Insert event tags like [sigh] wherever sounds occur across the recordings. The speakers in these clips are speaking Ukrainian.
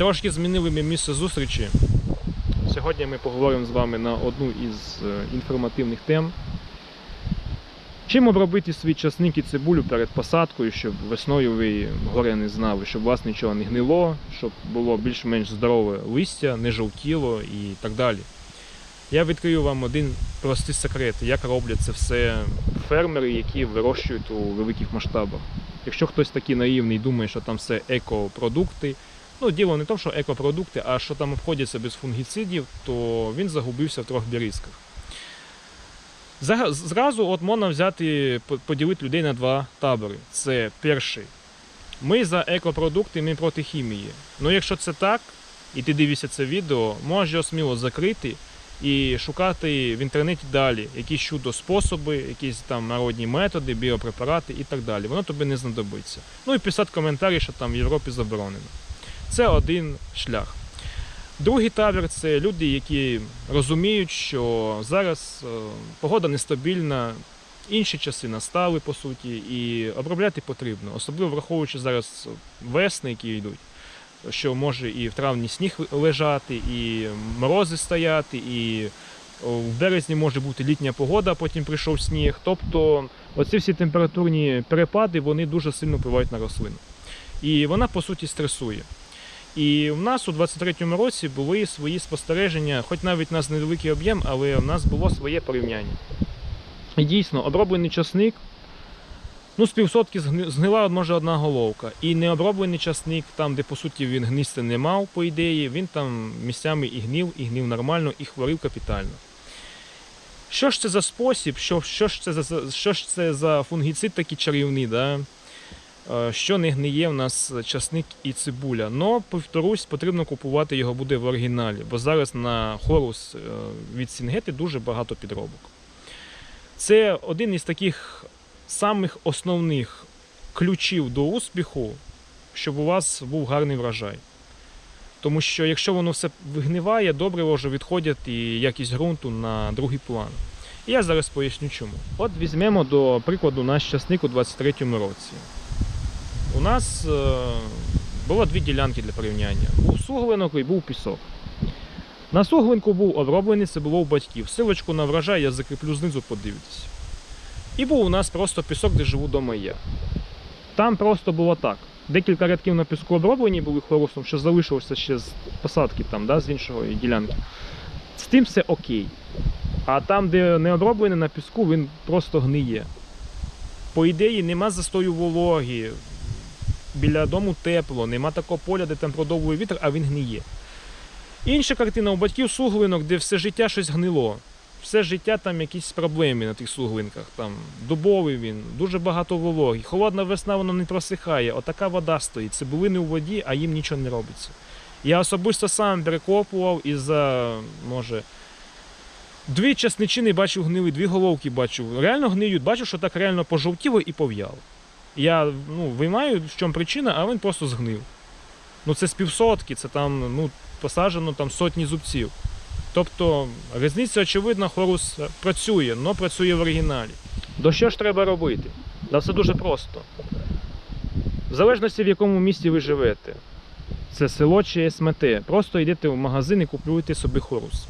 Трошки змінили ми місце зустрічі. Сьогодні ми поговоримо з вами на одну із е, інформативних тем. Чим обробити свій часник і цибулю перед посадкою, щоб весною ви горе не знали, щоб вас нічого не гнило, щоб було більш-менш здорове листя, не жовтіло і так далі. Я відкрию вам один простий секрет, як роблять це все фермери, які вирощують у великих масштабах. Якщо хтось такий наївний думає, що там все екопродукти, ну діло не в тому, що екопродукти, а що там обходяться без фунгіцидів, то він загубився в трьох бірізках. Зразу от можна взяти, поділити людей на два табори. Це перший. Ми за екопродукти, ми проти хімії. Ну якщо це так, і ти дивишся це відео, можеш його сміло закрити і шукати в інтернеті далі якісь чудо способи, якісь там народні методи, біопрепарати і так далі. Воно тобі не знадобиться. Ну і писати коментарі, що там в Європі заборонено. Це один шлях. Другий табір це люди, які розуміють, що зараз е, погода нестабільна, інші часи настали по суті, і обробляти потрібно, особливо враховуючи зараз весни, які йдуть, що може і в травні сніг лежати, і морози стояти, і в березні може бути літня погода, а потім прийшов сніг. Тобто оці всі температурні перепади вони дуже сильно впливають на рослину. І вона по суті стресує. І в нас у 23-му році були свої спостереження, хоч навіть у нас невеликий об'єм, але в нас було своє порівняння. Дійсно, оброблений часник, ну, з півсотки згни- згнила може одна головка. І необроблений часник, там, де по суті він гнисти не мав, по ідеї, він там місцями і гнив, і гнив нормально, і хворів капітально. Що ж це за спосіб, що, що, ж, це за, що ж це за фунгіцид такий чарівний, да? Е, що не гниє в нас часник і цибуля. Но, повторюсь, потрібно купувати його буде в оригіналі, бо зараз на хорус е, від Сінгети дуже багато підробок. Це один із таких самих основних ключів до успіху, щоб у вас був гарний врожай. Тому що якщо воно все вигниває, добре вже відходять і якість ґрунту на другий план. І я зараз поясню чому. От візьмемо до прикладу наш часник у 23-му році. У нас е, було дві ділянки для порівняння. Був суглинок і був пісок. На суглинку був оброблений, це було у батьків. Силочку на врожай я закріплю знизу, подивитися. І був у нас просто пісок, де живу дома я. Там просто було так. Декілька рядків на піску оброблені були хорусом, що залишилося ще з посадки там, да, з іншої ділянки. З тим все окей. А там, де не оброблений на піску, він просто гниє. По ідеї, нема застою вологи, біля дому тепло, нема такого поля, де там продовжує вітер, а він гниє. Інша картина у батьків суглинок, де все життя щось гнило. Все життя там якісь проблеми на тих суглинках. Там дубовий він, дуже багато вологи. Холодна весна воно не просихає. Отака вода стоїть. Цибулини у воді, а їм нічого не робиться. Я особисто сам перекопував і за, може, дві часничини бачив гнили, дві головки бачив. Реально гниють, бачу, що так реально пожовтіло і пов'яло. Я ну, виймаю, в чому причина, а він просто згнив. Ну це з півсотки, це там ну, посаджено там сотні зубців. Тобто різниця, очевидно, хорус працює, але працює в оригіналі. До що ж треба робити? Да все дуже просто. В залежності, в якому місті ви живете, це село чи СМТ, просто йдете в магазин і купуєте собі хорус.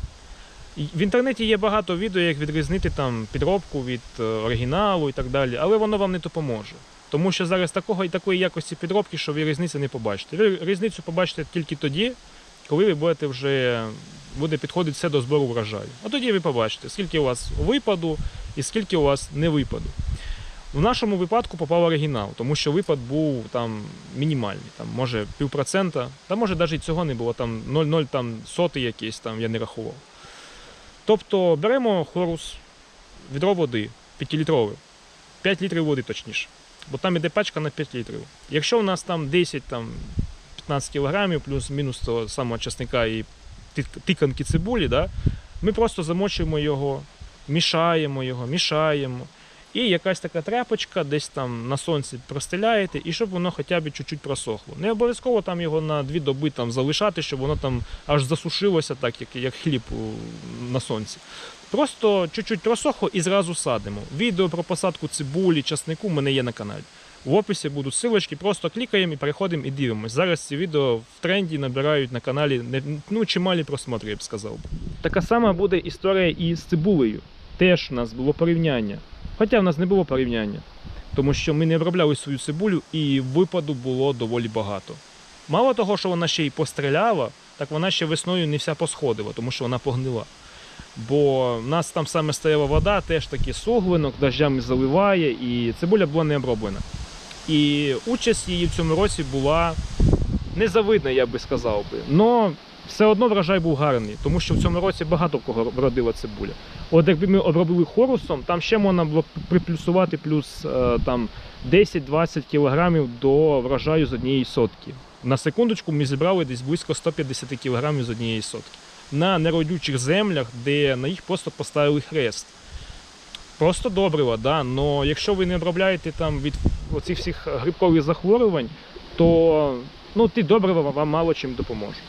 В інтернеті є багато відео, як відрізнити там підробку від е, оригіналу і так далі, але воно вам не допоможе. Тому що зараз такого і такої якості підробки, що ви різниці не побачите. Ви різницю побачите тільки тоді, коли ви будете вже буде підходити все до збору врожаю. А тоді ви побачите, скільки у вас випаду і скільки у вас не випаду. В нашому випадку попав оригінал, тому що випад був там мінімальний, там може півпроцента, та може навіть цього не було, там 0,0 там сотий якийсь там я не рахував. Тобто беремо хорус, відро води, 5-літрове, 5 літрів води точніше. Бо там іде пачка на 5 літрів. Якщо у нас там 10 там, кілограмів, плюс-мінус того самого часника і тик- тиканки цибулі, да, ми просто замочуємо його, мішаємо його, мішаємо. І якась така тряпочка десь там на сонці простеляєте, і щоб воно хоча б чуть-чуть просохло. Не обов'язково там його на дві доби там залишати, щоб воно там аж засушилося, так як, як хліб на сонці. Просто чуть-чуть просохло і зразу садимо. Відео про посадку цибулі, часнику в мене є на каналі. В описі будуть силочки, просто клікаємо і переходимо і дивимося. Зараз ці відео в тренді набирають на каналі ну, чималі просмотри, я б сказав. Така сама буде історія і з цибулею. Теж у нас було порівняння. Хоча в нас не було порівняння, тому що ми не обробляли свою цибулю і випаду було доволі багато. Мало того, що вона ще й постріляла, так вона ще весною не вся посходила, тому що вона погнила. Бо в нас там саме стояла вода, теж таки суглинок, дощами заливає, і цибуля була не оброблена. І участь її в цьому році була незавидна, я би сказав би. Но все одно врожай був гарний, тому що в цьому році багато кого вродила цибуля. От якби ми обробили хорусом, там ще можна було приплюсувати плюс е, там 10-20 кілограмів до врожаю з однієї сотки. На секундочку ми зібрали десь близько 150 кілограмів з однієї сотки. На неродючих землях, де на їх просто поставили хрест. Просто добрива, да. Но якщо ви не обробляєте там від оцих всіх грибкових захворювань, то ну, ті добрива вам мало чим допоможуть.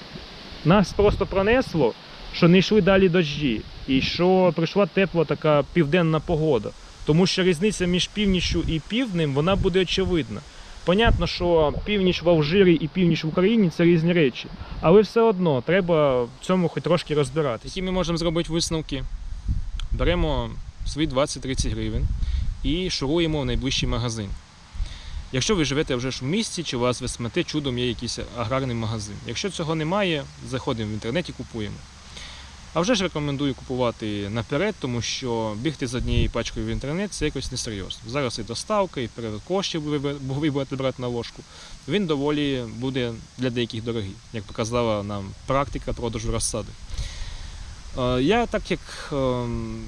Нас просто пронесло, що не йшли далі дощі, і що прийшла тепла така південна погода. Тому що різниця між північчю і півднем вона буде очевидна. Понятно, що північ в Алжирі і північ в Україні це різні речі, але все одно треба в цьому хоч трошки розбиратися. Які ми можемо зробити висновки? Беремо свої 20-30 гривень і шуруємо в найближчий магазин. Якщо ви живете вже ж в місті, чи у вас весмете чудом є якийсь аграрний магазин. Якщо цього немає, заходимо в інтернеті, купуємо. А вже ж рекомендую купувати наперед, тому що бігти з однією пачкою в інтернет це якось несерйозно. Зараз і доставка, і перевод коштів ви будете брати на ложку. Він доволі буде для деяких дорогий, як показала нам практика продажу розсади. Е, Я так як ем,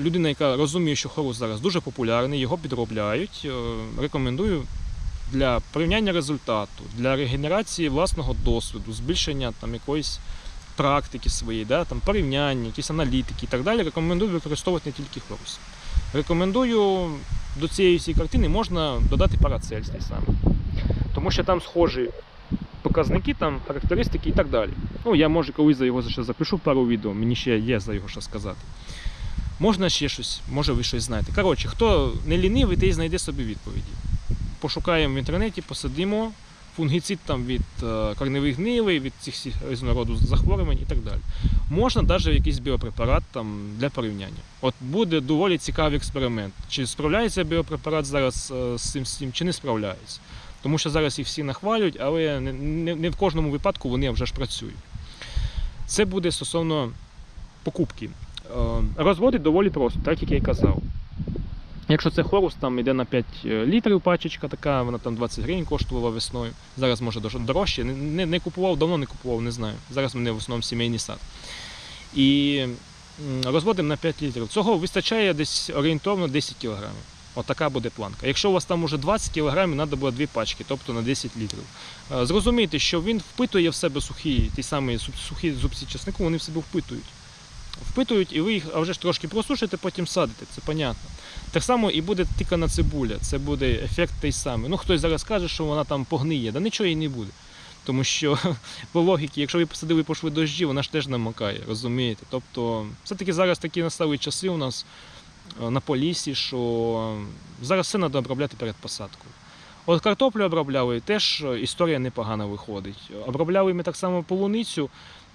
людина, яка розуміє, що хорус зараз дуже популярний, його підробляють, е, рекомендую для порівняння результату, для регенерації власного досвіду, збільшення там якоїсь практики своєї, да, там порівняння, якісь аналітики і так далі, рекомендую використовувати не тільки хорус. Рекомендую до цієї всієї картини можна додати парацельс той самий. Тому що там схожі показники, там характеристики і так далі. Ну, я може колись за його ще запишу пару відео, мені ще є за його що сказати. Можна ще щось, може ви щось знаєте. Коротше, хто не лінивий, той знайде собі відповіді. Пошукаємо в інтернеті, посадимо фунгіцид там від е, корневих гнилей, від цих всіх різного роду захворювань і так далі. Можна навіть якийсь біопрепарат там, для порівняння. От буде доволі цікавий експеримент. Чи справляється біопрепарат зараз е, з цим, з цим, чи не справляється. Тому що зараз їх всі нахвалюють, але не в кожному випадку вони вже ж працюють. Це буде стосовно покупки. Е, Розводить доволі просто, так як я і казав. Якщо це хорус, там йде на 5 літрів пачечка така, вона там 20 гривень коштувала весною. Зараз може дорожче. Не, не, не купував, давно не купував, не знаю. Зараз мене в основному сімейний сад. І розводимо на 5 літрів. Цього вистачає десь орієнтовно 10 кілограмів. Отака буде планка. Якщо у вас там уже 20 кілограмів, треба було дві пачки, тобто на 10 літрів. Е, Зрозумійте, що він впитує в себе сухі, ті самі сухі зубці чеснику, вони в себе впитують. Впитують, і ви їх а вже ж трошки просушите, потім садите, це понятно. Так само і буде тикана цибуля, це буде ефект той самий. Ну, хтось зараз каже, що вона там погниє, да нічого їй не буде. Тому що [laughs] по логіці, якщо ви посадили пошли дощі, вона ж теж намокає, розумієте? Тобто, все-таки зараз такі настали часи у нас е, на полісі, що зараз все треба обробляти перед посадкою. От картоплю обробляли, теж е, історія непогана виходить. Обробляли ми так само полуницю,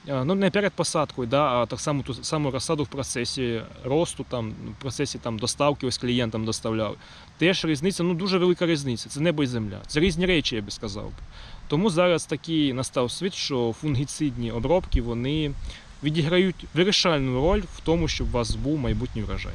ну не перед посадкою, да, а так само ту саму розсаду в процесі росту, там, в процесі там, доставки, ось клієнтам доставляли. Теж різниця, ну дуже велика різниця. Це небо і земля. Це різні речі, я би сказав. Тому зараз такий настав світ, що фунгіцидні обробки вони відіграють вирішальну роль в тому, щоб у вас був майбутній врожай.